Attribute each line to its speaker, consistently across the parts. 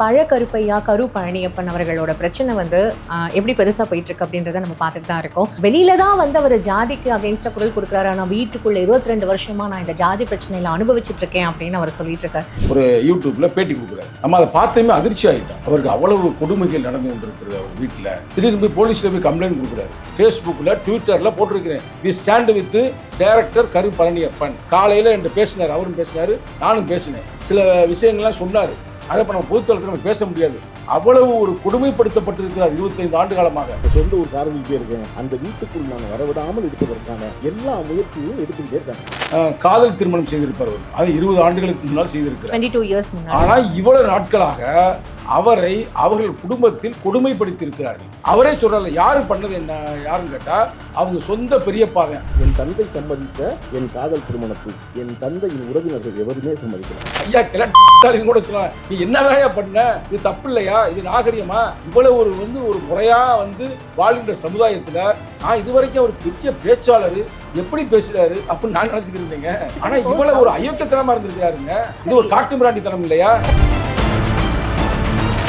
Speaker 1: பழக்கருப்பையா கரு பழனியப்பன் அவர்களோட பிரச்சனை வந்து எப்படி பெருசா போயிட்டு இருக்கு அப்படின்றத நம்ம பார்த்துட்டு தான் இருக்கோம். வெளியில தான் வந்து அவர் ஜாதிக்கு அகைன்ஸ்டா குரல் கொடுக்குறாரு. ஆனா வீட்டுக்குள்ள இருபத்தி ரெண்டு வருஷமா நான் இந்த ஜாதி பிரச்சனையில அனுபவிச்சுட்டு இருக்கேன் அப்படின்னு அவர் சொல்லிட்டு இருக்காரு.
Speaker 2: ஒரு யூடியூப்ல பேட்டி கொடுக்குறாரு. நம்ம அதை பார்த்ததுமே அதிர்ச்சி ஆகிட்டோம் அவருக்கு அவ்வளவு கொடுமைகள் நடந்து கொண்டிருக்கிறது அவர் வீட்டில் திடீர்னு போய் போலீஸ்ல போய் கம்ப்ளைண்ட் கொடுக்குறாரு. ஃபேஸ்புக்கில் ட்விட்டரில் போட்டிருக்கிறேன். வி ஸ்டாண்ட் வித் டைரக்டர் கரு பழனியப்பன். காலையில் என்று பேசினார். அவரும் பேசினார். நானும் பேசினேன். சில விஷயங்கள்லாம் சொன்னார். அதை இப்போ நம்ம பொதுத்தளத்தில் நம்ம பேச முடியாது. அவ்வளவு ஒரு கொடுமைப்படுத்தப்பட்டிருக்கிறார் இருபத்தைந்து ஆண்டு காலமாக.
Speaker 3: சொந்த ஊர் காரணிக்கே இருக்கேன் அந்த வீட்டுக்குள் நான் வரவிடாமல் இருப்பதற்கான எல்லா முயற்சியும் எடுத்துக்கிட்டே இருக்காங்க.
Speaker 2: காதல் திருமணம் செய்திருப்பார் அவர் அது இருபது ஆண்டுகளுக்கு முன்னால் செய்திருக்கிறார்.
Speaker 1: டுவெண்ட்டி டூ இயர்ஸ் முன்னாடி
Speaker 2: ஆனா இவ்வளவு நாட்களாக அவரை அவர்கள் குடும்பத்தில் கொடுமைப்படுத்தி இருக்கிறார்கள் அவரே சொல்றாரு யாரு பண்ணது என்ன யாருன்னு கேட்டா அவங்க சொந்த பெரியப்பா தான்.
Speaker 3: என் தந்தை சம்மதித்த என் காதல் திருமணத்தை என் தந்தையின் உறவினர்கள் எவருமே சம்மதிக்கல.
Speaker 2: ஐயா கிளட்டாளின்னு கூட சொல்லலாம் நீ என்னதான் பண்ண? இது தப்பு இல்லையா? இது நாகரிகமா? இவ்வளவு ஒரு வந்து ஒரு முறையா வந்து வாழ்கின்ற சமுதாயத்துல நான் இதுவரைக்கும் அவர் பெரிய பேச்சாளர் எப்படி பேசுறாரு? அப்படின்னு நான் நினைச்சுக்கிட்டு இருந்தேங்க. ஆனா இவ்வளவு ஒரு அயோக்கியத்தனமா இருந்திருக்காருங்க இது ஒரு காட்டு மிராண்டித்தனம் இல்லையா?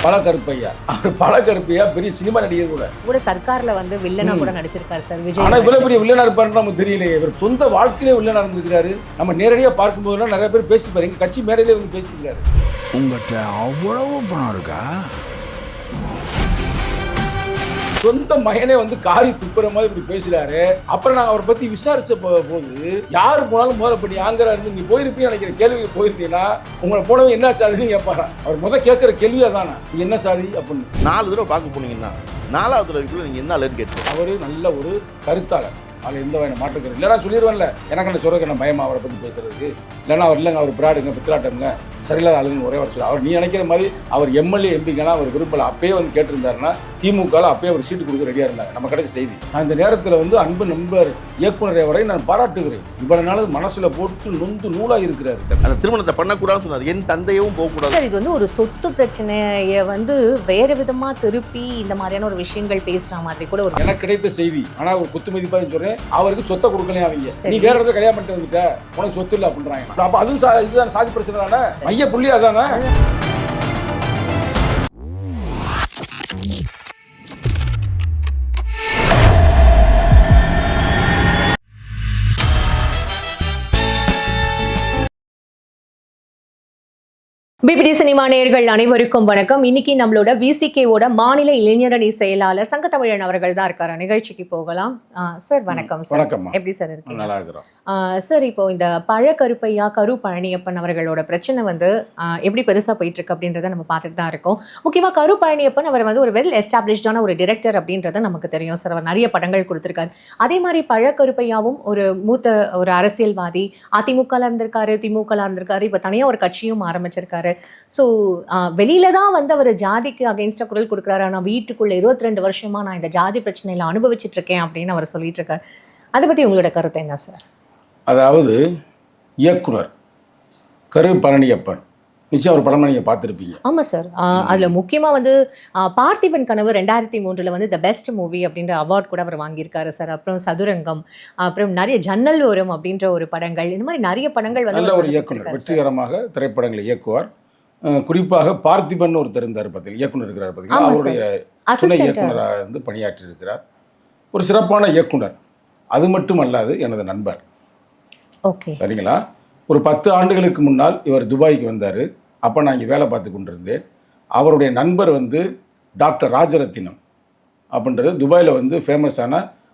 Speaker 2: பல கருப்பையா அவர் பல கருப்பையா பெரிய சினிமா நடிகர் கூட.
Speaker 1: கூட சர்க்கார்ல வந்து வில்லனா. கூட நடிச்சிருக்காரு சார்
Speaker 2: ஆனா
Speaker 1: விஜய்
Speaker 2: இவ்வளவு பெரிய வில்லனா இருப்பாருன்னு நமக்கு தெரியலையே. இவர் சொந்த வாழ்க்கையிலே வில்லனா இருந்திருக்கிறாரு. நம்ம நேரடியா பார்க்கும்போதெல்லாம் நிறைய பேர் பேசிப்பாரு. எங்க கட்சி மேடையிலே வந்து பேசியிருக்காரு
Speaker 4: உங்ககிட்ட அவ்வளவு பணம் இருக்கா?
Speaker 2: சொந்த மகனே வந்து காரி துப்புற மாதிரி இப்படி பேசுறாரு. அப்புறம் நாங்க அவரை பத்தி விசாரிச்ச போது யாரு போனாலும் முதல்ல பண்ணி ஆங்கரா இருந்து நீ போயிருப்பீங்க நினைக்கிற கேள்விக்கு போயிருந்தீங்கன்னா உங்களை போனவங்க என்ன சாதின்னு கேட்பாரா அவர் முத கேட்கிற கேள்வி அதானா நீ என்ன சாதி அப்படின்னு.
Speaker 3: நாலு தடவை பார்க்க போனீங்கன்னா நாலாவது தடவைக்குள்ள நீங்க என்ன அலர்ட் கேட்டு
Speaker 2: அவரு நல்ல ஒரு கருத்தாளர். அதில் எந்த வகையான மாற்றுக்கிறது இல்லைனா சொல்லிடுவேன்ல எனக்கு என்ன சொல்றதுக்கு என்ன பயமா? அவரை பற்றி பேசுறதுக்கு. இல்லைன்னா அவர் இல்லைங்க அவர் பிராடுங்க பித்திராட்டம்ங்க. சரியில்லாத ஆளுங்க ஒரே ஒரு சொல்ல அவர் நீ நினைக்கிற மாதிரி அவர் எம்எல்ஏ எம்பிக்கெல்லாம் அவர் விரும்பல அப்பயே வந்து கேட்டிருந்தாருன்னா திமுகவில் அப்பயே அவர் சீட்டு கொடுக்க ரெடியாக இருந்தாங்க. நம்ம கிடைச்ச செய்தி. நான் இந்த நேரத்தில் வந்து அன்பு நண்பர் இயக்குனரை வரை நான் பாராட்டுகிறேன். இவ்வளவு நாள் மனசுல போட்டு நொந்து நூலாக இருக்கிறாரு.
Speaker 3: அந்த திருமணத்தை பண்ணக்கூடாதுன்னு சொன்னார். என் தந்தையும் போகக்கூடாது.
Speaker 1: சார் இது வந்து ஒரு சொத்து பிரச்சனையை வந்து வேற விதமா திருப்பி இந்த மாதிரியான ஒரு விஷயங்கள் பேசுற மாதிரி கூட ஒரு
Speaker 2: எனக்கு கிடைத்த செய்தி. ஆனா ஒரு குத்து மதிப்பாக சொல்றேன். அவருக்கு சொத்தை கொடுக்கலையா அவங்க. நீ வேற இடத்துல கல்யாணம் பண்ணிட்டு வந்துட்ட. உனக்கு சொத்து இல்லை அப்படின்றாங்க. அப்ப அதுவும் சா- இதுதான் சாதி பிரச்சனை தானே? மைய புள்ளி அதானே
Speaker 1: பிபிடி சினிமா நேயர்கள் அனைவருக்கும் வணக்கம். இன்னைக்கு நம்மளோட விசிகேவோட மாநில இளைஞரணி செயலாளர் சங்கத்தமிழன் அவர்கள் தான் இருக்காரு. நிகழ்ச்சிக்கு போகலாம். சார் வணக்கம் சார் எப்படி சார் ஆஹ் சார் இப்போ இந்த பழக்கருப்பையா கரு பழனியப்பன் அவர்களோட பிரச்சனை வந்து எப்படி பெருசா போயிட்டு இருக்கு அப்படின்றத நம்ம பார்த்துட்டு தான் இருக்கோம். முக்கியமா கரு பழனியப்பன் அவர் வந்து ஒரு வெல் எஸ்டாப்ளிஷ்டான ஒரு டிரெக்டர் அப்படின்றது நமக்கு தெரியும் சார் அவர் நிறைய படங்கள் கொடுத்திருக்காரு. அதே மாதிரி பழக்கருப்பையாவும் ஒரு மூத்த ஒரு அரசியல்வாதி அதிமுகல இருந்திருக்காரு திமுகல இருந்திருக்காரு இப்போ தனியா ஒரு கட்சியும் ஆரம்பிச்சிருக்காரு. ஸோ வெளியில தான் வந்து அவர் ஜாதிக்கு அகைன்ஸ்டா குரல் கொடுக்குறாரு. ஆனா வீட்டுக்குள்ள இருபத்தி ரெண்டு வருஷமா நான் இந்த ஜாதி பிரச்சனையில அனுபவிச்சுட்டு இருக்கேன் அப்படின்னு அவர் சொல்லிட்டு இருக்காரு. அதை பத்தி உங்களோட கருத்து என்ன சார்
Speaker 2: அதாவது இயக்குனர் கரு பழனியப்பன். நிச்சயம் ஒரு படம் நீங்கள் பார்த்துருப்பீங்க.
Speaker 1: ஆமா சார் அதுல முக்கியமா வந்து பார்த்திபன் கனவு ரெண்டாயிரத்தி மூன்றுல வந்து த பெஸ்ட் மூவி அப்படின்ற அவார்ட் கூட அவர் வாங்கியிருக்காரு சார் அப்புறம் சதுரங்கம் அப்புறம் நிறைய ஜன்னல் ஓரம் அப்படின்ற ஒரு படங்கள் இந்த மாதிரி நிறைய படங்கள் வந்து
Speaker 2: ஒரு இயக்குனர். வெற்றிகரமாக திரைப்படங்களை இயக்குவார். குறிப்பாக பார்த்திபன் ஒருத்தர் இருந்தார் பார்த்தீங்க இயக்குனர் இருக்கிறார் பார்த்தீங்களா அவருடைய துணை இயக்குனராக வந்து பணியாற்றி இருக்கிறார். ஒரு சிறப்பான இயக்குனர். அது மட்டும் அல்லாது எனது நண்பர்.
Speaker 1: ஓகே.
Speaker 2: சரிங்களா? ஒரு பத்து ஆண்டுகளுக்கு முன்னால் இவர் துபாய்க்கு வந்தார். அப்போ நான் இங்கே வேலை பார்த்து கொண்டிருந்தேன். அவருடைய நண்பர் வந்து டாக்டர் ராஜரத்தினம் அப்படின்றது துபாயில் வந்து ஃபேமஸான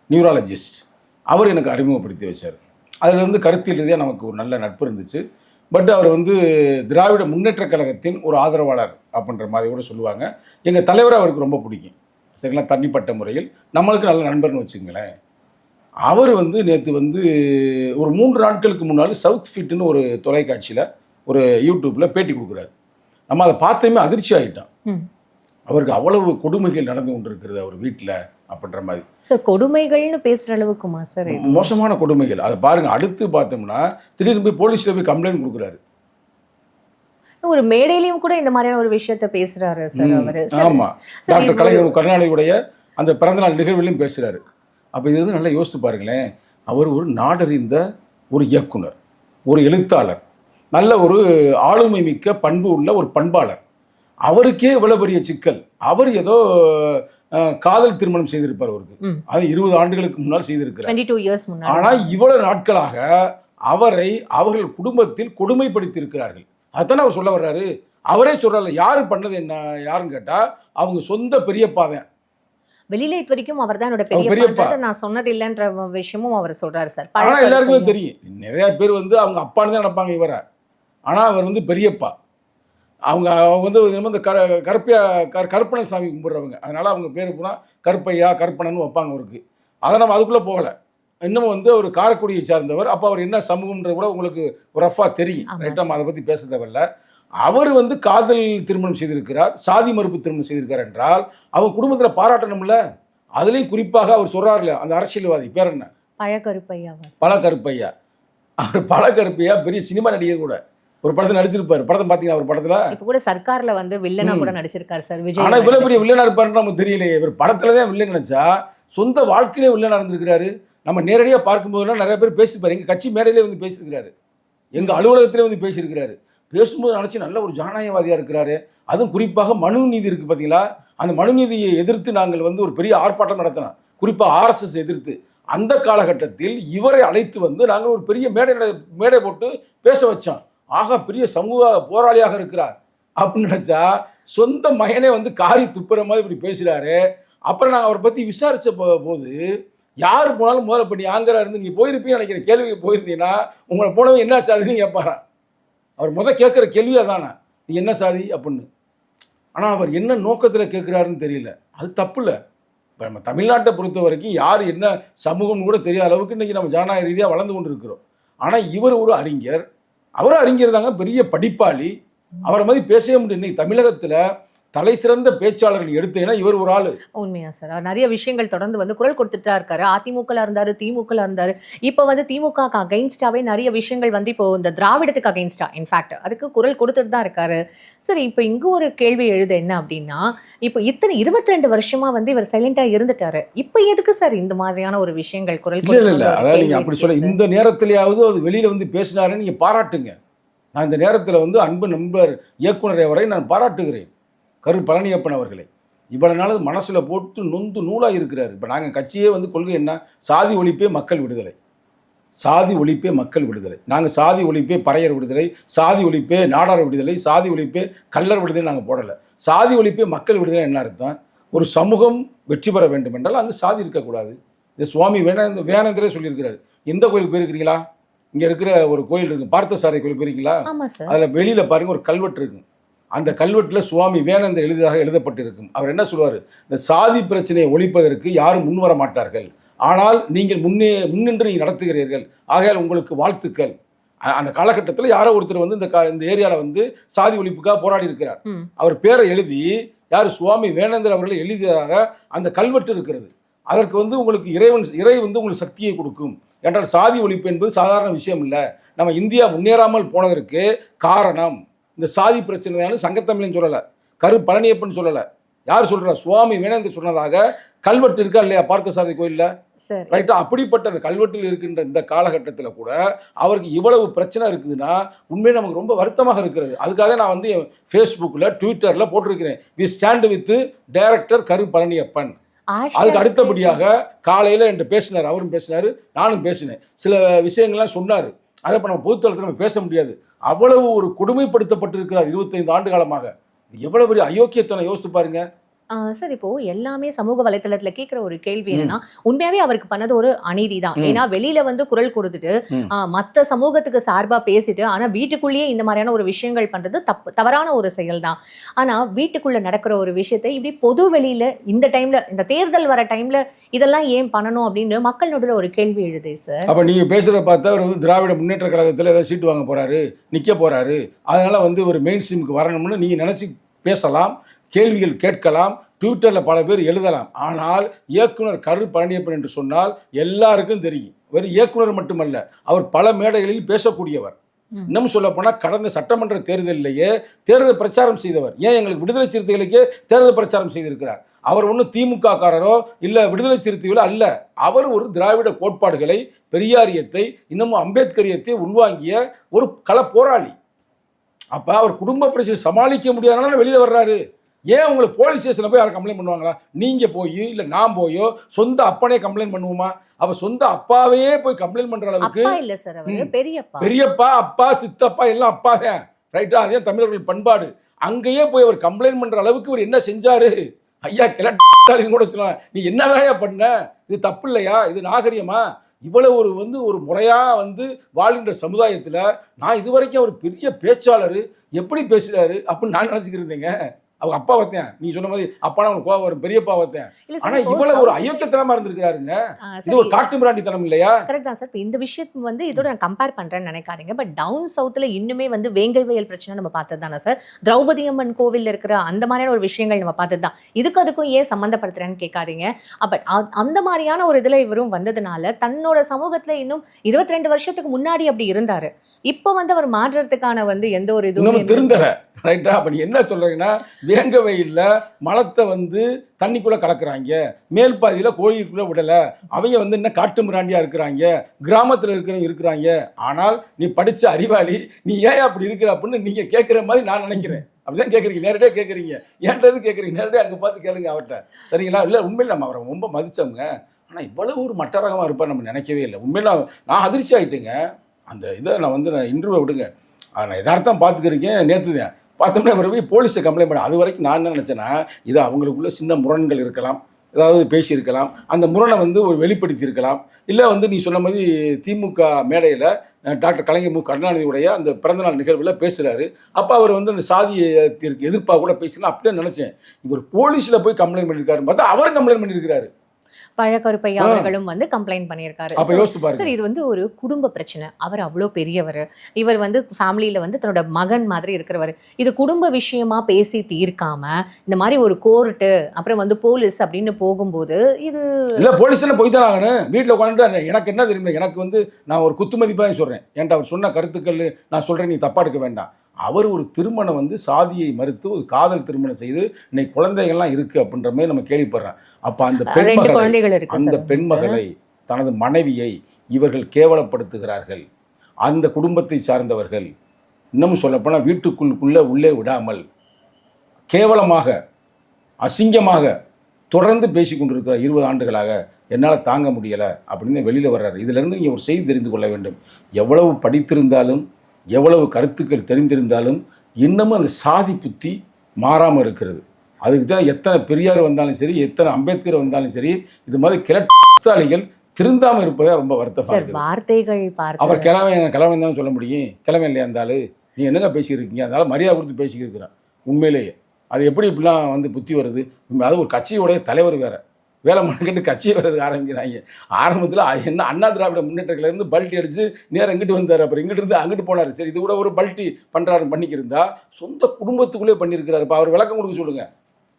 Speaker 2: நியூராலஜிஸ்ட் அவர் எனக்கு அறிமுகப்படுத்தி வச்சார். அதில் இருந்து கருத்தியல் ரீதியாக நமக்கு ஒரு நல்ல நட்பு இருந்துச்சு. பட் அவர் வந்து திராவிட முன்னேற்றக் கழகத்தின் ஒரு ஆதரவாளர் அப்படின்ற மாதிரி கூட சொல்லுவாங்க. எங்கள் தலைவர் அவருக்கு ரொம்ப பிடிக்கும். சரிங்களா? தனிப்பட்ட முறையில். நம்மளுக்கு நல்ல நண்பர்னு வச்சுங்களேன். அவர் வந்து நேற்று வந்து ஒரு மூன்று நாட்களுக்கு முன்னால் சவுத் ஃபிட்னு ஒரு தொலைக்காட்சியில் ஒரு யூடியூப்பில் பேட்டி கொடுக்குறாரு. நம்ம அதை பார்த்தையுமே அதிர்ச்சி ஆகிட்டோம் அவருக்கு அவ்வளவு கொடுமைகள் நடந்து கொண்டிருக்கிறது அவர் வீட்டில் அப்படின்ற மாதிரி.
Speaker 1: சார் கொடுமைகள்னு பேசுற அளவுக்குமா சார்?
Speaker 2: மோசமான கொடுமைகள். அதை பாருங்க அடுத்து பார்த்தோம்னா திடீர்னு போய் போலீஸில் போய் கம்ப்ளைண்ட் கொடுக்குறாரு.
Speaker 1: ஒரு மேடையிலயும் கூட இந்த மாதிரியான ஒரு விஷயத்த பேசுறாரு சார் அவரு. சார்,
Speaker 2: டாக்டர் கலைஞர் கருணாநிதியுடைய அந்த பிறந்தநாள் நிகழ்விலையும் பேசுகிறாரு அப்போ இது வந்து நல்லா யோசித்து பாருங்களேன் அவர் ஒரு நாடறிந்த ஒரு இயக்குனர் ஒரு எழுத்தாளர் நல்ல ஒரு ஆளுமை மிக்க பண்பு உள்ள ஒரு பண்பாளர். அவருக்கே இவ்வளவு பெரிய சிக்கல். அவர் ஏதோ காதல் திருமணம் செய்திருப்பார் அவருக்கு. அது இருபது ஆண்டுகளுக்கு முன்னால் செய்திருக்கிறார்.
Speaker 1: டுவெண்ட்டி டூ இயர்ஸ் முன்னாடி
Speaker 2: ஆனா இவ்வளவு நாட்களாக அவரை அவர்கள் குடும்பத்தில் கொடுமைப்படுத்தி இருக்கிறார்கள் அதானே அவர் சொல்ல வர்றாரு? அவரே சொல்றாரு யாரு பண்ணது என்ன யாருன்னு கேட்டா அவங்க சொந்த பெரியப்பா தான்
Speaker 1: வெளியில இது வரைக்கும் அவர் தான்
Speaker 2: பெரியப்பா.
Speaker 1: நான் சொன்னது இல்லைன்ற விஷயமும் அவர் சொல்றாரு சார்.
Speaker 2: ஆனா
Speaker 1: பழக்க
Speaker 2: எல்லாருக்குமே. தெரியும். நிறைய பேர் வந்து அவங்க அப்பான்னு தான் நினைப்பாங்க இவரை. ஆனா அவர் வந்து பெரியப்பா. அவங்க அவங்க வந்து என்னமோ இந்த கர கருப்பையா கரு கருப்பண சாமி கும்பிட்றவங்க. அதனால அவங்க பேர் போனால் கருப்பையா கருப்பணன்னு வைப்பாங்க அவருக்கு. அதை நம்ம அதுக்குள்ளே போகலை. இன்னமும் வந்து அவர் காரைக்குடியை சார்ந்தவர். அப்போ அவர் என்ன சமூகம்ன்றது கூட உங்களுக்கு ரஃபாக தெரியும். ரைட்டாக அதை பற்றி பேச தேவையில்ல. அவர் வந்து காதல் திருமணம் செய்திருக்கிறார். சாதி மறுப்பு திருமணம் செய்திருக்கார் என்றால் அவங்க குடும்பத்தில் பாராட்டணும்ல? அதுலேயும் குறிப்பாக அவர் சொல்கிறார்ல அந்த அரசியல்வாதி பேர் என்ன?
Speaker 1: பழக்கருப்பையாவா சார்
Speaker 2: பல கருப்பையா அவர் பல கருப்பையா பெரிய சினிமா நடிகர் கூட. ஒரு படத்தில் நடிச்சிருப்பாரு. படத்தை பார்த்தீங்களா ஒரு படத்தில்?
Speaker 1: இப்ப கூட சர்க்கார்ல வந்து வில்லனா. கூட நடிச்சிருக்காரு சார்
Speaker 2: ஆனா
Speaker 1: விஜய்
Speaker 2: இவ்வளவு பெரிய வில்லனா இருப்பாருன்னு நமக்கு தெரியலையே. இவர் படத்துல தான் வில்லன் நினைச்சா சொந்த வாழ்க்கையிலே வில்லனா இருந்திருக்கிறாரு. நம்ம நேரடியா பார்க்கும்போதெல்லாம் நிறைய பேர் பேசியிருப்பாரு எங்க கட்சி மேடையிலே வந்து பேசியிருக்கிறாரு. எங்க அலுவலகத்திலே வந்து பேசியிருக்கிறாரு. பேசும்போது நினைச்சு நல்ல ஒரு ஜனநாயகவாதியா இருக்கிறாரு. அதுவும் குறிப்பாக மனு நீதி இருக்கு பாத்தீங்களா? அந்த மனு நீதியை எதிர்த்து நாங்கள் வந்து ஒரு பெரிய ஆர்ப்பாட்டம் நடத்தினோம். குறிப்பா ஆர்எஸ்எஸ் எதிர்த்து. அந்த காலகட்டத்தில் இவரை அழைத்து வந்து நாங்கள் ஒரு பெரிய மேடை மேடை போட்டு பேச வச்சோம். ஆக பெரிய சமூக போராளியாக இருக்கிறார். அப்படின்னு நினச்சா சொந்த மகனே வந்து காரி துப்புற மாதிரி இப்படி பேசுகிறாரு அப்புறம் நாங்கள் அவரை பற்றி விசாரித்த போது யார் போனாலும் முதல்ல பண்ணி ஆங்கராக இருந்து நீங்கள் போயிருப்பீங்கன்னு நினைக்கிற கேள்விக்கு போயிருந்தீங்கன்னா உங்களை போனவங்க என்ன சாதின்னு கேட்பாரான் அவர் முதல் கேட்குற கேள்வியாக தானே நீ என்ன சாதி? அப்படின்னு. ஆனால் அவர் என்ன நோக்கத்தில் கேட்குறாருன்னு தெரியல. அது தப்பு இல்லை. இப்போ நம்ம தமிழ்நாட்டை பொறுத்த வரைக்கும் யார் என்ன சமூகம்னு கூட தெரியாத அளவுக்கு இன்றைக்கி நம்ம ஜனநாயக ரீதியாக வளர்ந்து கொண்டு இருக்கிறோம் ஆனால் இவர் ஒரு அறிஞர். அவரும் அறிஞர் தாங்க பெரிய படிப்பாளி. அவரை மாதிரி பேசவே முடியும் இன்னைக்கு தமிழகத்தில் தலை சிறந்த பேச்சாளர்கள் எடுத்தேன்னா இவர் ஒரு ஆள்.
Speaker 1: உண்மையா சார் நிறைய விஷயங்கள் தொடர்ந்து வந்து குரல் கொடுத்துட்டு இருக்காரு. அதிமுகல இருந்தாரு திமுகல இருந்தாரு. இப்போ வந்து திமுக அகைன்ஸ்டாவே நிறைய விஷயங்கள் வந்து இப்போ இந்த திராவிடத்துக்கு அகைன்ஸ்டா இன்ஃபேக்ட் அதுக்கு குரல் கொடுத்துட்டு தான் இருக்காரு. சரி இப்போ இங்க ஒரு கேள்வி எழுது என்ன அப்படின்னா இப்போ இத்தனை இருபத்தி ரெண்டு வருஷமா வந்து இவர் சைலண்டா இருந்துட்டாரு. இப்போ எதுக்கு சார் இந்த மாதிரியான ஒரு விஷயங்கள் குரல்
Speaker 2: இல்லை இல்லை அதாவது நீங்கள் அப்படி சொல்ல இந்த நேரத்திலேயாவது அது வெளியில் வந்து பேசினாருன்னு நீங்கள் பாராட்டுங்க. நான் இந்த நேரத்தில் வந்து அன்பு நண்பர் இயக்குனர் அவரை நான் பாராட்டுகிறேன். கரு பழனியப்பன் அவர்களை இவ்வளவு நாள் மனசில் போட்டு நொந்து நூலாக இருக்கிறார். இப்போ நாங்கள் கட்சியே வந்து கொள்கை என்ன? சாதி ஒழிப்பே மக்கள் விடுதலை. சாதி ஒழிப்பே மக்கள் விடுதலை. நாங்கள் சாதி ஒழிப்பே பறையர் விடுதலை சாதி ஒழிப்பே நாடார் விடுதலை சாதி ஒழிப்பே கள்ளர் விடுதலை நாங்கள் போடலை. சாதி ஒழிப்பே மக்கள் விடுதலை என்ன அர்த்தம்? ஒரு சமூகம் வெற்றி பெற வேண்டும் என்றால் அங்கு சாதி இருக்கக்கூடாது. இந்த சுவாமி வேணாந்த வேணாந்தரே சொல்லியிருக்கிறாரு. எந்த கோயிலுக்கு போயிருக்கிறீங்களா? இங்கே இருக்கிற ஒரு கோயில் இருக்கு பார்த்தசாரை கோயில் போயிருக்கீங்களா? அதில் வெளியில் பாருங்க ஒரு கல்வெட்டு இருக்கும் அந்த கல்வெட்டில் சுவாமி வேணந்தர் எளிதாக எழுதப்பட்டிருக்கும். அவர் என்ன சொல்வார் இந்த சாதி பிரச்சனையை ஒழிப்பதற்கு யாரும் முன்வர மாட்டார்கள். ஆனால் நீங்கள் முன்னே முன்னின்று நீங்கள் நடத்துகிறீர்கள். ஆகையால் உங்களுக்கு வாழ்த்துக்கள். அந்த காலகட்டத்தில் யாரோ ஒருத்தர் வந்து இந்த கா இந்த ஏரியாவில் வந்து சாதி ஒழிப்புக்காக போராடி இருக்கிறார். அவர் பேரை எழுதி யார் சுவாமி வேணந்தர் அவர்கள் எழுதியதாக அந்த கல்வெட்டு இருக்கிறது. அதற்கு வந்து உங்களுக்கு இறைவன் இறை வந்து உங்களுக்கு சக்தியை கொடுக்கும். என்றால் சாதி ஒழிப்பு என்பது சாதாரண விஷயம் இல்லை. நம்ம இந்தியா முன்னேறாமல் போனதற்கு காரணம் இந்த சாதி பிரச்சனை சங்கத்தமிழன் சொல்லலை. கரு பழனியப்பன் சொல்லலை. யார் சொல்றா? சுவாமி வேணந்தர் சொன்னதாக கல்வெட்டு இருக்கா இல்லையா? பார்த்தசாரதி கோயில்ல?
Speaker 1: சார்
Speaker 2: ரைட்டா அப்படிப்பட்ட அந்த கல்வெட்டில் இருக்கின்ற இந்த காலகட்டத்தில் கூட அவருக்கு இவ்வளவு பிரச்சனை இருக்குதுன்னா உண்மையை நமக்கு ரொம்ப வருத்தமாக இருக்கிறது. அதுக்காக நான் வந்து ஃபேஸ்புக்கில் ட்விட்டரில் போட்டிருக்கிறேன். வி ஸ்டாண்ட் வித் டைரக்டர் கரு பழனியப்பன். அதுக்கு அடுத்தபடியாக காலையில் என்கிட்ட பேசினார். அவரும் பேசினார். நானும் பேசினேன். சில விஷயங்கள்லாம் சொன்னார். அதை இப்போ நம்ம பொதுத்தளத்தில் நம்ம பேச முடியாது. அவ்வளவு ஒரு கொடுமைப்படுத்தப்பட்டிருக்கிறார் இருபத்தைந்து ஆண்டு காலமாக. எவ்வளவு பெரிய அயோக்கியத்தனை யோசித்து பாருங்கள்
Speaker 1: சார் இப்போ எல்லாமே சமூக வலைத்தளத்துல கேக்குற ஒரு கேள்வி என்னன்னா உண்மையாவே அவருக்கு பண்ணது ஒரு அநீதி தான். ஏன்னா வெளியில வந்து குரல் கொடுத்துட்டு மத்த சமூகத்துக்கு சார்பா பேசிட்டு ஆனா வீட்டுக்குள்ளேயே இந்த மாதிரியான ஒரு விஷயங்கள் பண்றது தப்பு தவறான ஒரு செயல் தான் ஆனா வீட்டுக்குள்ள நடக்கிற ஒரு விஷயத்தை இப்படி பொது வெளியில இந்த டைம்ல இந்த தேர்தல் வர டைம்ல இதெல்லாம் ஏன் பண்ணணும் அப்படின்னு மக்கள் நடுவில் ஒரு கேள்வி எழுதே சார்.
Speaker 2: அப்போ நீங்கள் பேசுகிறத பார்த்தா அவர் வந்து திராவிட முன்னேற்ற கழகத்தில் ஏதாவது சீட்டு வாங்க போகிறாரு நிற்க போகிறாரு அதனால் வந்து ஒரு மெயின் ஸ்ட்ரீமுக்கு வரணும்னு நீங்கள் நினச்சி பேசலாம். கேள்விகள் கேட்கலாம் ட்விட்டரில் பல பேர் எழுதலாம். ஆனால் இயக்குனர் கரு பழனியப்பன் என்று சொன்னால் எல்லாருக்கும் தெரியும். வெறும் இயக்குனர் மட்டுமல்ல அவர் பல மேடைகளில் பேசக்கூடியவர். இன்னும் சொல்ல போனால் கடந்த சட்டமன்ற தேர்தலிலேயே தேர்தல் பிரச்சாரம் செய்தவர். ஏன் எங்களுக்கு விடுதலை சிறுத்தைகளுக்கே தேர்தல் பிரச்சாரம் செய்திருக்கிறார்? அவர் ஒன்றும் திமுக காரரோ இல்லை விடுதலை சிறுத்தைகளோ அல்ல. அவர் ஒரு திராவிட கோட்பாடுகளை பெரியாரியத்தை இன்னமும் அம்பேத்கரியத்தை உள்வாங்கிய ஒரு கள போராளி. அப்போ அவர் குடும்ப பிரச்சனை சமாளிக்க முடியாதனால வெளியே வர்றாரு. ஏன் உங்களுக்கு போலீஸ் ஸ்டேஷனில் போய் யாரும் கம்ப்ளைண்ட் பண்ணுவாங்களா? நீங்கள் போய் இல்லை நான் போயோ சொந்த அப்பனே கம்ப்ளைண்ட் பண்ணுவோமா? அப்போ சொந்த அப்பாவையே போய் கம்ப்ளைண்ட் பண்ணுற அளவுக்கு
Speaker 1: அப்பா இல்ல சார். பெரியப்பா.
Speaker 2: பெரியப்பா அப்பா சித்தப்பா எல்லாம் அப்பா தான். ரைட்டா அதே தமிழர்கள் பண்பாடு. அங்கேயே போய் அவர் கம்ப்ளைண்ட் பண்ற அளவுக்கு இவர் என்ன செஞ்சாரு? ஐயா கிளட்டாளின்னு கூட சொல்லலாம். நீ என்னதாயா பண்ண? இது தப்பு இல்லையா? இது நாகரிகமா? இவ்வளவு ஒரு வந்து ஒரு முறையா வந்து வாழ்கின்ற சமுதாயத்துல நான் இதுவரைக்கும் அவர் பெரிய பேச்சாளர் எப்படி பேசுறாரு அப்படின்னு நான் நினைச்சுக்கிட்டு இருந்தேங்க. அவங்க அப்பா வத்தேன் நீ சொன்ன மாதிரி அப்பானா அவனுக்கு கோவம் வரும். பெரியப்பா வத்தேன் ஆனா இவ்வளவு ஒரு அயோக்கியத்தனமா இருந்திருக்கிறாருங்க. இது ஒரு காட்டு மிராண்டித்தனம் இல்லையா?
Speaker 1: கரெக்ட் தான் சார். இப்போ இந்த விஷயத்தை வந்து இதோட நான் கம்பேர் பண்றேன்னு நினைக்காதீங்க. பட் டவுன் சவுத்துல இன்னுமே வந்து வேங்கை வயல் பிரச்சனை நம்ம பார்த்தது தானே சார்? திரௌபதி அம்மன் கோவில்ல இருக்கிற அந்த மாதிரியான ஒரு விஷயங்கள் நம்ம பார்த்தது தான். இதுக்கு அதுக்கும் ஏன் சம்மந்தப்படுத்துறேன்னு கேட்காதீங்க. பட் அந்த மாதிரியான ஒரு இதுல இவரும் வந்ததுனால தன்னோட சமூகத்துல இன்னும் இருபத்தி ரெண்டு வருஷத்துக்கு முன்னாடி அப்படி இருந்தாரு. இப்போ வந்து அவர் மாற்றுறதுக்கான வந்து எந்த ஒரு இதுவும்
Speaker 2: இன்னும் திருந்தல ரைட்டா அப்ப நீ என்ன சொல்றீங்கன்னா வேங்க வெயில்ல மலத்தை வந்து தண்ணிக்குள்ள கலக்குறாங்க மேல் பாதியில கோழிக்குள்ள விடல அவங்க வந்து என்ன காட்டு மிராண்டியா இருக்கிறாங்க கிராமத்துல இருக்கிறவங்க இருக்கிறாங்க. ஆனால் நீ படிச்ச அறிவாளி நீ ஏன் அப்படி இருக்கிற அப்படின்னு நீங்க கேட்குற மாதிரி நான் நினைக்கிறேன். அப்படிதான் கேட்குறீங்க நேரடியாக கேட்குறீங்க ஏன்றது கேட்குறீங்க நேரடியாக அங்கே பார்த்து கேளுங்க அவர்கிட்ட. சரிங்களா? இல்லை உண்மையில் நம்ம அவரை ரொம்ப மதிச்சவங்க. ஆனால் இவ்வளவு ஒரு மட்டரகமாக இருப்பார் நம்ம நினைக்கவே இல்லை. உண்மையில நான் அதிர்ச்சி ஆயிட்டேங்க. அந்த இதை நான் வந்து நான் இன்டர்வியூ விடுங்க. நான் எதார்த்தம் பார்த்துக்கிறேன் நேற்று தான் பார்த்தோம்னா பிறகு போய் போலீஸை கம்ப்ளைண்ட் பண்ண அது வரைக்கும் நான் என்ன நினச்சேன்னா இது அவங்களுக்குள்ள சின்ன முரண்கள் இருக்கலாம். ஏதாவது பேசியிருக்கலாம். அந்த முரணை வந்து ஒரு வெளிப்படுத்தியிருக்கலாம். இல்லை வந்து நீ சொன்ன மாதிரி திமுக மேடையில் டாக்டர் கலைஞர் மு. கருணாநிதியுடைய அந்த பிறந்தநாள் நிகழ்வில் பேசுகிறாரு அப்போ அவர் வந்து அந்த சாதியத்திற்கு எதிர்ப்பாக கூட பேசலாம் அப்படியே நினச்சேன். இவர் போலீஸில் போய் கம்ப்ளைண்ட் பண்ணியிருக்காருன்னு பார்த்தா அவர் கம்ப்ளைண்ட் பண்ணியிருக்கிறாரு.
Speaker 1: பழக்கருப்பையா. அவர்களும் வந்து கம்ப்ளைண்ட் பண்ணியிருக்காரு. சார் இது வந்து ஒரு குடும்ப பிரச்சனை. அவர் அவ்வளோ பெரியவர். இவர் வந்து ஃபேமிலியில் வந்து தன்னோட மகன் மாதிரி இருக்கிறவர். இது குடும்ப விஷயமா பேசி தீர்க்காம இந்த மாதிரி ஒரு கோர்ட்டு அப்புறம் வந்து போலீஸ் அப்படின்னு போகும்போது இது
Speaker 2: இல்லை போலீஸில் போய் தான் ஆகணும் வீட்டில் உட்காந்துட்டு எனக்கு என்ன தெரியுமா? எனக்கு வந்து நான் ஒரு குத்துமதிப்பாக சொல்கிறேன் ஏன்டா அவர் சொன்ன கருத்துக்கள் நான் சொல்கிறேன் நீ தப்பா எடுக்க வேண்டாம். அவர் ஒரு திருமணம் வந்து சாதியை மறுத்து ஒரு காதல் திருமணம் செய்து இன்னைக்கு குழந்தைகள்லாம் இருக்குது அப்படின்ற மாதிரி நம்ம கேள்விப்படுறோம். அப்போ அந்த பெண்
Speaker 1: ரெண்டு
Speaker 2: மகளை
Speaker 1: குழந்தைகள் இருக்கு
Speaker 2: அந்த பெண்மகளை தனது மனைவியை இவர்கள் கேவலப்படுத்துகிறார்கள். அந்த குடும்பத்தை சார்ந்தவர்கள் இன்னமும் சொல்லப்போனால் வீட்டுக்குள்ளுக்குள்ளே உள்ளே விடாமல் கேவலமாக அசிங்கமாக தொடர்ந்து பேசி கொண்டிருக்கிற இருபது ஆண்டுகளாக என்னால் தாங்க முடியலை அப்படின்னு வெளியில் வர்றாரு. இதிலிருந்து நீங்கள் ஒரு செய்தி தெரிந்து கொள்ள வேண்டும். எவ்வளவு படித்திருந்தாலும் எவ்வளவு கருத்துக்கள் தெரிந்திருந்தாலும் இன்னமும் அந்த சாதி புத்தி மாறாமல் இருக்கிறது. அதுக்கு தான் எத்தனை பெரியார் வந்தாலும் சரி எத்தனை அம்பேத்கர் வந்தாலும் சரி இது மாதிரி கிளட்டாளிகள் திருந்தாமல் இருப்பதே ரொம்ப வருத்தமாக
Speaker 1: வார்த்தைகள்
Speaker 2: அவர் கிழமை கிழமை தான் சொல்ல முடியும்? கிழமை இல்லையா இருந்தாலும் நீ என்னங்க பேசியிருக்கீங்க அதனால மரியாதை கொடுத்து பேசியிருக்கிறான் உண்மையிலேயே. அது எப்படி இப்படிலாம் வந்து புத்தி வருது? உண்மை- அது ஒரு கட்சியோடைய தலைவர் வேற. வேலை மண்ணிட்டு கட்சியை வர்றதுக்கு ஆரம்பிக்கிறாங்க. ஆரம்பத்தில் என்ன அண்ணா திராவிட முன்னேற்றத்தில் இருந்து பல்ட்டி அடிச்சு நேரம் இங்கிட்டு வந்தார் அப்புறம் இங்கிட்டு இருந்து அங்கிட்டு போனார். சரி இது கூட ஒரு பல்ட்டி பண்ணுறாரு பண்ணிக்கிருந்தா சொந்த குடும்பத்துக்குள்ளே பண்ணியிருக்கிறாரு. இப்போ அவர் விளக்கம் கொடுக்க சொல்லுங்கள்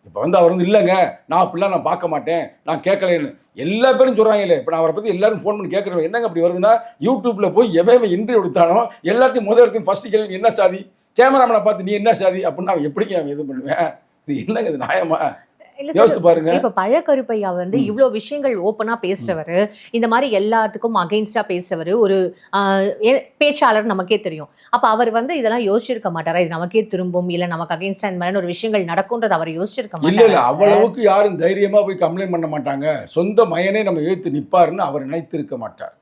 Speaker 2: இப்போ வந்து அவர் வந்து இல்லைங்க நான் அப்படிலாம் நான் பார்க்க மாட்டேன் நான் கேட்கலைன்னு. எல்லா பேரும் சொல்கிறாங்களே இப்போ நான் அவரை பற்றி எல்லாரும் ஃபோன் பண்ணி கேட்குறேன் என்னங்க அப்படி வருதுன்னா யூடியூப்பில் போய் எவ்வளவு இன்டர்வியூ எடுத்தானோ எல்லாத்தையும் முதல் இடத்தையும் ஃபஸ்ட்டு கேள்வி என்ன சாதி? கேமராமேனை பார்த்து நீ என்ன சாதி? அப்படின்னு நான் எப்படிங்க அவன் இது பண்ணுவேன்? இது என்னங்க இது நியாயமா? யோசித்து பாருங்க.
Speaker 1: இப்ப பழக்கருப்பையா வந்து. இவ்ளோ விஷயங்கள் ஓப்பனா பேசுறவர் இந்த மாதிரி எல்லாத்துக்கும் அகைன்ஸ்டா பேசுறவர் ஒரு பேச்சாளர் நமக்கே தெரியும். அப்ப அவர் வந்து இதெல்லாம் யோசிச்சிருக்க மாட்டாரா? இது நமக்கே திரும்பும் இல்ல நமக்கு அகைன்ஸ்டா இந்த மாதிரி ஒரு விஷயங்கள் நடக்கும்ன்றது அவர் யோசிச்சிருக்க
Speaker 2: இல்ல இல்ல? அவ்வளவுக்கு யாரும் தைரியமா போய் கம்ப்ளைண்ட் பண்ண மாட்டாங்க. சொந்த மயனே நம்ம எழுத்து நிப்பாருன்னு அவர் நினைத்திருக்க மாட்டார்.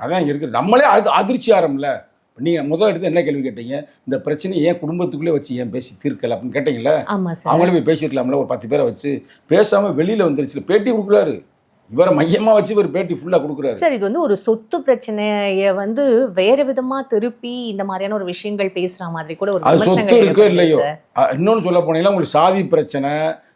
Speaker 2: அதான் இருக்கு. நம்மளே அது அதிர்ச்சி ஆரம்பல நீங்க முதல் எடுத்து என்ன கேள்வி கேட்டீங்க? இந்த பிரச்சனையை ஏன் குடும்பத்துக்குள்ளே வச்சு ஏன் பேசி தீர்க்கல அப்படின்னு கேட்டீங்கல்ல?
Speaker 1: ஆமா சார்.
Speaker 2: அவங்களே போய் பேசியிருக்கலாம்ல ஒரு பத்து பேரை வச்சு. பேசாம வெளியில வந்துருச்சு பேட்டி கொடுக்குறாரு. இவரை மையமா வச்சு இவர் பேட்டி ஃபுல்லா கொடுக்குறாரு.
Speaker 1: சார் இது வந்து ஒரு சொத்து பிரச்சனைய வந்து வேற விதமா திருப்பி இந்த மாதிரியான ஒரு விஷயங்கள் பேசுற மாதிரி கூட ஒரு
Speaker 2: சொத்து இருக்கோ இல்லையோ? இன்னொன்னு சொல்ல போனீங்கன்னா உங்களுக்கு சாதி பிரச்சனை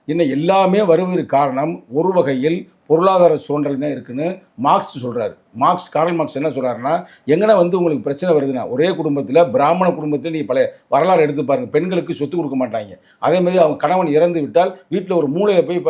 Speaker 2: இன்னும் எல்லாமே வருவதற்கு காரணம் ஒரு வகையில் பொருளாதார சுரண்டல் தான் இருக்குன்னு மார்க்ஸ் சொல்றாரு. மார்க்ஸ் காரல் மார்க்ஸ் என்ன சொல்றாருன்னா எங்கன வந்து உங்களுக்கு பிரச்சனை வருதுன்னா ஒரே குடும்பத்தில் பிராமண குடும்பத்தில் நீ பழைய வரலாறு எடுத்து பாருங்க. பெண்களுக்கு சொத்து கொடுக்க மாட்டாங்க. அதே மாதிரி அவங்க கணவன் இறந்து விட்டால் வீட்டில் ஒரு மூலையில் போய்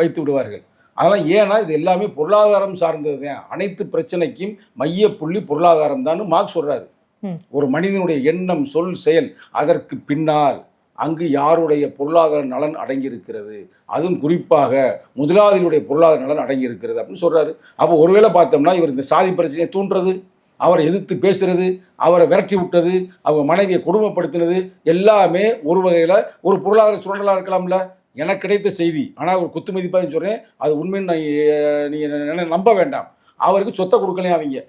Speaker 2: வைத்து விடுவார்கள். அதெல்லாம் ஏன்னா இது எல்லாமே பொருளாதாரம் சார்ந்தது தான். அனைத்து பிரச்சனைக்கும் மைய புள்ளி பொருளாதாரம் தான் மார்க்ஸ் சொல்றாரு.
Speaker 1: ம்.
Speaker 2: ஒரு மனிதனுடைய எண்ணம் சொல் செயல் அதற்கு பின்னால் அங்கு யாருடைய பொருளாதார நலன் அடங்கியிருக்கிறது? அதுவும் குறிப்பாக முதலாளிகளுடைய பொருளாதார நலன் அடங்கியிருக்கிறது அப்படின்னு சொல்கிறாரு அப்போ ஒருவேளை பார்த்தோம்னா இவர் இந்த சாதி பிரச்சனையை தூண்டுறது அவரை எதிர்த்து பேசுறது அவரை விரட்டி விட்டது அவங்க மனைவியை கொடுமைப்படுத்தினது எல்லாமே ஒரு வகையில் ஒரு பொருளாதார சுரண்டலாக இருக்கலாம்ல? எனக்கு கிடைத்த செய்தி. ஆனால் ஒரு குத்து மதிப்பாக சொல்கிறேன் அது உண்மைன்னு நான் அஹ், நம்ப வேண்டாம். அவருக்கு சொத்தை கொடுக்கலையா அவங்க?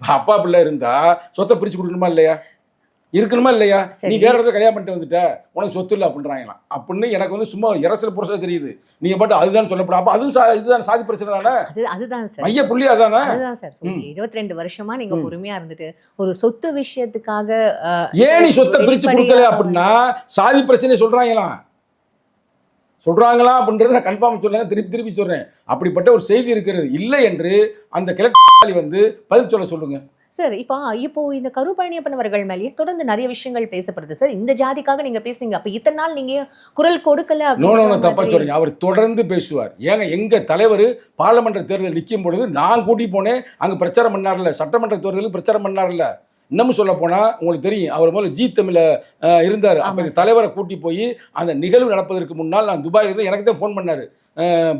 Speaker 2: அப்பா பிள்ளை இருந்தால் சொத்தை பிரித்து கொடுக்கணுமா இல்லையா? இருக்கணுமா இல்லையா. நீ வேற இடத்துல கல்யாணம் பண்ணிட்டு வந்துட்ட. உனக்கு சொத்து இல்லை அப்படின்றாங்களாம். அப்படின்னு எனக்கு வந்து சும்மா இரசல் புரசல தெரியுது. நீங்க பாட்டு அதுதான் சொல்லப்படும். அப்போ அது இதுதான் சாதி பிரச்சனை தானே?
Speaker 1: அது அதுதான் சார்.
Speaker 2: மைய புள்ளி அதானே?
Speaker 1: அதுதான் சார். இருபத்தி ரெண்டு வருஷமா நீங்க. பொறுமையா இருந்துட்டு ஒரு சொத்து விஷயத்துக்காக
Speaker 2: ஏன் நீ சொத்தை பிரிச்சு கொடுக்கல அப்படின்னா சாதி பிரச்சனை சொல்றாங்களாம். சொல்றாங்களா அப்படின்றத நான் கன்ஃபார்ம் சொல்லுங்க திருப்பி திருப்பி சொல்றேன். அப்படிப்பட்ட ஒரு செய்தி இருக்கிறது. இல்லை என்று அந்த கிழக்கு வந்து பதில் சொல்ல சொல்லுங்க.
Speaker 1: சார் இப்போ இப்போ இந்த கருப்பழனியப்பன் அவர்கள் மேலேயே தொடர்ந்து நிறைய விஷயங்கள் பேசப்படுது. சார் இந்த ஜாதிக்காக நீங்க பேசுங்க அப்ப இத்தனை நாள் நீங்க குரல் கொடுக்கல
Speaker 2: தப்பா சொல்றீங்க. அவர் தொடர்ந்து பேசுவார். ஏங்க எங்க தலைவர் பாராளுமன்ற தேர்தல் நிற்கும் பொழுது நான் கூட்டி போனேன். அங்க பிரச்சாரம் பண்ணார்ல. சட்டமன்ற தேர்தலுக்கு பிரச்சாரம் பண்ணார்ல. இன்னமும் சொல்ல போனா உங்களுக்கு தெரியும் அவர் முதல்ல ஜி தமிழ்ல இருந்தார். அப்ப தலைவரை கூட்டி போய் அந்த நிகழ்வு நடப்பதற்கு முன்னால் நான் துபாயில் இருந்து எனக்கு தான் ஃபோன் பண்ணாரு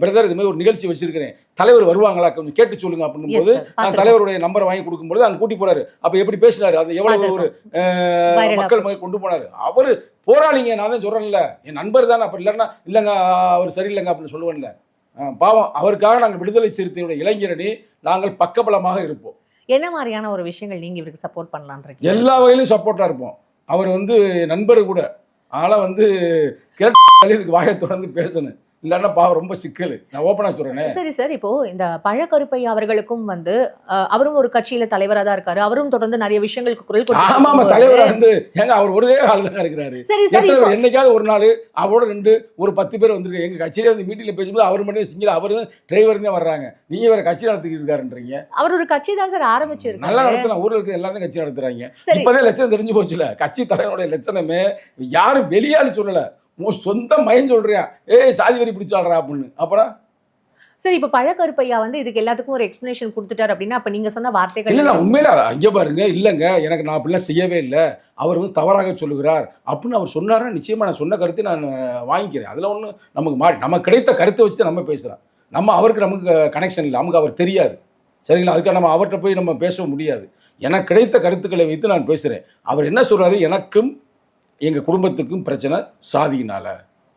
Speaker 2: பிரதர் இது மாதிரி ஒரு நிகழ்ச்சி வச்சிருக்கிறேன். தலைவர் வருவாங்களா கொஞ்சம் கேட்டு சொல்லுங்க அப்படின்னும் போது. நான். தலைவருடைய நம்பரை வாங்கி கொடுக்கும்போது அங்க கூட்டி போறாரு. அப்ப எப்படி பேசினாரு? அது எவ்வளவு ஒரு மக்கள். மத்திய கொண்டு போனாரு. அவரு போராளிங்க நான் தான் சொல்றேன்ல. என் நண்பர் தானே அப்ப இல்லைன்னா இல்லைங்க அவர் சரியில்லைங்க அப்படின்னு சொல்லுவேன்ல. பாவம் அவருக்காக நாங்கள் விடுதலை சிறுத்தையுடைய இளைஞரணி நாங்கள் பக்கபலமாக இருப்போம்.
Speaker 1: என்ன மாதிரியான ஒரு விஷயங்கள் நீங்க இவருக்கு சப்போர்ட் பண்ணலான்றீங்க
Speaker 2: எல்லா வகையிலும் சப்போர்ட்டா இருப்போம். அவர் வந்து நண்பர் கூட. அதனால வந்து கேட்டு இதுக்கு வாயை தொடர்ந்து பேசணும். இல்லைன்னா பாவம் ரொம்ப சிக்கல். நான் ஓப்பனா சொல்றேனே.
Speaker 1: சரி சார். இப்போ இந்த பழக்கருப்பையா அவர்களுக்கும் வந்து அவரும் ஒரு கட்சியில தலைவரா தான் இருக்காரு. அவரும் தொடர்ந்து நிறைய விஷயங்களுக்கு குரல்
Speaker 2: ஆமா ஆமா.
Speaker 1: கொடுத்து
Speaker 2: தலைவர் வந்து ஏங்க அவர் ஒரே ஆள் தான் இருக்கிறாரு.
Speaker 1: சரி சரி.
Speaker 2: என்னைக்காவது ஒரு நாள் அவரோட ரெண்டு ஒரு பத்து பேர் வந்திருக்காங்க. எங்க கட்சியில வந்து மீட்டிங்ல பேசும்போது அவர் மட்டும் சிங்கிள் அவரும் டிரைவர் தான் வர்றாங்க. நீங்க வேற கட்சி நடத்திக்கிட்டு இருக்காருன்றீங்க.
Speaker 1: அவர் ஒரு கட்சி தான் சார்
Speaker 2: நல்லா
Speaker 1: ஆரம்பிச்சிருக்காரு
Speaker 2: நடத்தலாம் ஊர்ல இருக்க எல்லாரும் கட்சி நடத்துறாங்க. இப்பதான் லட்சணம் தெரிஞ்சு போச்சுல. கட்சி தலைவனுடைய லட்சணமே யாரும் வெளியாளு சொல்லல. உன் சொந்த மயம் சொல்றியா? ஏய் சாதி வரி பிடிச்சாடுறா அப்படின்னு. அப்புறம்?
Speaker 1: சரி இப்போ பழக்கருப்பையா வந்து இதுக்கு எல்லாத்துக்கும் ஒரு எக்ஸ்பிளனேஷன் கொடுத்துட்டாரு அப்படின்னா அப்ப நீங்க சொன்ன வார்த்தைகள்
Speaker 2: இல்ல நான் உண்மையில அங்கே பாருங்க இல்லைங்க எனக்கு நான் அப்படிலாம் செய்யவே இல்லை. அவர் வந்து தவறாக சொல்லுகிறார் அப்படின்னு அவர் சொன்னாருன்னா நிச்சயமா நான் சொன்ன கருத்தை நான் வாங்கிக்கிறேன். அதுல ஒன்றும் நமக்கு மாறி நமக்கு கிடைத்த கருத்தை வச்சு தான் நம்ம பேசுறோம். நம்ம அவருக்கு நமக்கு கனெக்ஷன் இல்லை. நமக்கு அவர் தெரியாது. சரிங்களா? அதுக்காக நம்ம அவர்கிட்ட போய் நம்ம பேச முடியாது. எனக்கு கிடைத்த கருத்துக்களை வைத்து நான் பேசுறேன். அவர் என்ன சொல்றாரு? எனக்கும் எங்க குடும்பத்துக்கும் பிரச்சனை சாதியினால.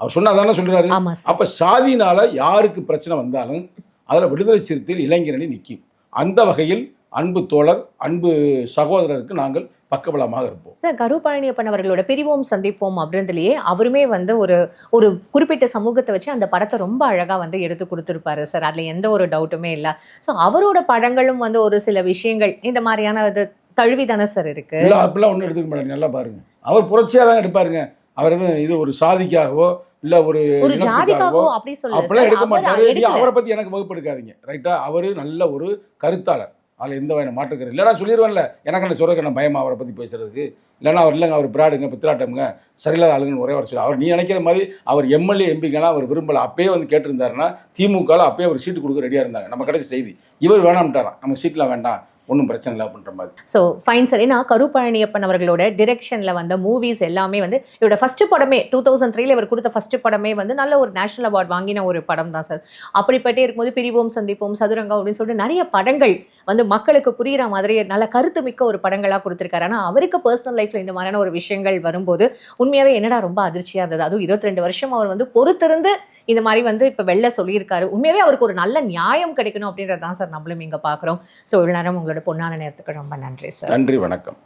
Speaker 2: அவர் சொன்னா தானே
Speaker 1: சார்.
Speaker 2: அப்ப சாதியினால யாருக்கு பிரச்சனை வந்தாலும் அதுல விடுதலை சிறுத்தையில் இளைஞரணி நிற்கும் அந்த வகையில் அன்பு தோழர் அன்பு சகோதரருக்கு நாங்கள் பக்கபலமாக இருப்போம்.
Speaker 1: சார் கரு பழனியப்பன் அவர்களோட பிரிவோம் சந்திப்போம் அப்படின்றதுலயே அவருமே வந்து ஒரு ஒரு குறிப்பிட்ட சமூகத்தை வச்சு அந்த படத்தை ரொம்ப அழகா வந்து எடுத்து கொடுத்துருப்பாரு சார். அதுல எந்த ஒரு டவுட்டுமே இல்லை. ஸோ அவரோட படங்களும் வந்து ஒரு சில விஷயங்கள் இந்த மாதிரியான இது தழுவிதானே சார் இருக்கு?
Speaker 2: இல்லை அப்படிலாம் ஒன்றும் எடுத்துக்க மாட்டாங்க நல்லா பாருங்க. அவர் புரட்சியாக தான் எடுப்பாருங்க. அவர் இது ஒரு சாதிக்காகவோ இல்லை ஒரு
Speaker 1: ஒரு
Speaker 2: இனத்துக்காகவோ
Speaker 1: ஜாதிக்காகவோ அப்படி சொல்ல
Speaker 2: அப்படிலாம் எடுக்க மாட்டாரு.
Speaker 1: அவர்
Speaker 2: பத்தி எனக்கு வகுப்பு எடுக்காதீங்க ரைட்டா? அவரு நல்ல ஒரு கருத்தாளர். அதில் எந்த வகையான மாற்றுக்கிறது இல்லைனா சொல்லிடுவேன்ல எனக்கு என்ன சொல்றதுக்கு என்ன பயமா அவரை பத்தி பேசுறதுக்கு. இல்லைன்னா அவர் இல்லைங்க அவர் பிராடுங்க பித்திராட்டம்ங்க சரியில்லாத ஆளுங்கன்னு ஒரே வர சொல்லி. அவர் நீ நினைக்கிற மாதிரி அவர் எம்எல்ஏ எம்பிக்கெல்லாம் அவர் விரும்பல. அப்பயே வந்து கேட்டிருந்தாருன்னா திமுகவில் அப்பயே அவர் சீட்டு கொடுக்க ரெடியாக இருந்தாங்க. நம்ம கிடைச்ச செய்தி. இவர் வேணாம்ட்டாராம். நமக்கு சீட்லாம் வேண்டாம். ஒன்றும் பிரச்சனை இல்லை அப்படின்ற மாதிரி.
Speaker 1: So fine sir. ஏன்னா கரு பழனியப்பன் அவர்களோட டிரெக்ஷனில் வந்த மூவிஸ் எல்லாமே வந்து இவரோட ஃபர்ஸ்ட் படமே டூ தௌசண்ட் த்ரீல இவர் கொடுத்த ஃபஸ்ட்டு படமே வந்து நல்ல ஒரு நேஷனல் அவார்ட் வாங்கின ஒரு படம் தான் சார் அப்படிப்பட்டே இருக்கும்போது பிரிவோம் சந்திப்போம் சதுரங்கம் அப்படின்னு சொல்லிட்டு நிறைய படங்கள் வந்து மக்களுக்கு புரிகிற மாதிரி நல்ல கருத்து மிக்க ஒரு படங்களாக கொடுத்துருக்காரு. ஆனால் அவருக்கு பர்சனல் லைஃப்ல இந்த மாதிரியான ஒரு விஷயங்கள் வரும்போது உண்மையாகவே என்னடா ரொம்ப அதிர்ச்சியாக இருந்தது. அதுவும் இருபத்தி ரெண்டு வருஷம் அவர் வந்து பொறுத்திருந்து இந்த மாதிரி வந்து இப்போ வெளில சொல்லியிருக்காரு. உண்மையாவே அவருக்கு ஒரு நல்ல நியாயம் கிடைக்கணும் அப்படின்றது தான் சார் நம்மளும் இங்கே பார்க்குறோம் ஸோ இவ்வளோ நேரம் உங்களோட பொன்னான நேரத்துக்கு ரொம்ப நன்றி சார்.
Speaker 2: நன்றி வணக்கம்.